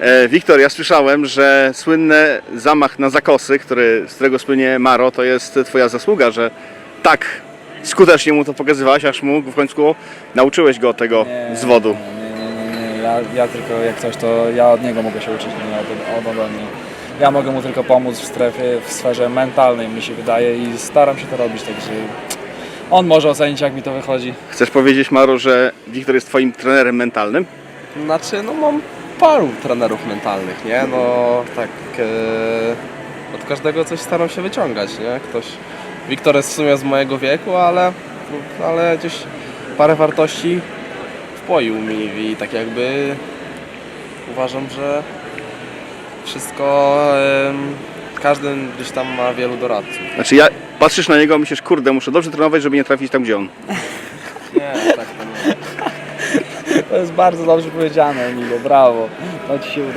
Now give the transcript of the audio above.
E, Wiktor, ja słyszałem, że słynny zamach na zakosy, który, z którego słynie Maro, to jest twoja zasługa, że tak skutecznie mu to pokazywałeś, aż mu w końcu nauczyłeś go tego zwodu. Nie, nie, nie, nie. Ja, ja tylko jak coś, to ja od niego mogę się uczyć, nie od, od ode mnie. Ja mogę mu tylko pomóc w strefie, w sferze mentalnej, mi się wydaje i staram się to robić, także on może ocenić, jak mi to wychodzi. Chcesz powiedzieć, Maro, że Wiktor jest twoim trenerem mentalnym? Znaczy, no mam paru trenerów mentalnych, nie? No tak e, od każdego coś staram się wyciągać, nie? Ktoś, Wiktor jest w sumie z mojego wieku, ale, ale gdzieś parę wartości wpoił mi i tak jakby uważam, że wszystko, em, każdy gdzieś tam ma wielu doradców. Znaczy ja patrzysz na niego myślisz, kurde, muszę dobrze trenować, żeby nie trafić tam, gdzie on. Nie, tak to nie. To jest bardzo dobrze powiedziane, Emilio, brawo. To ci się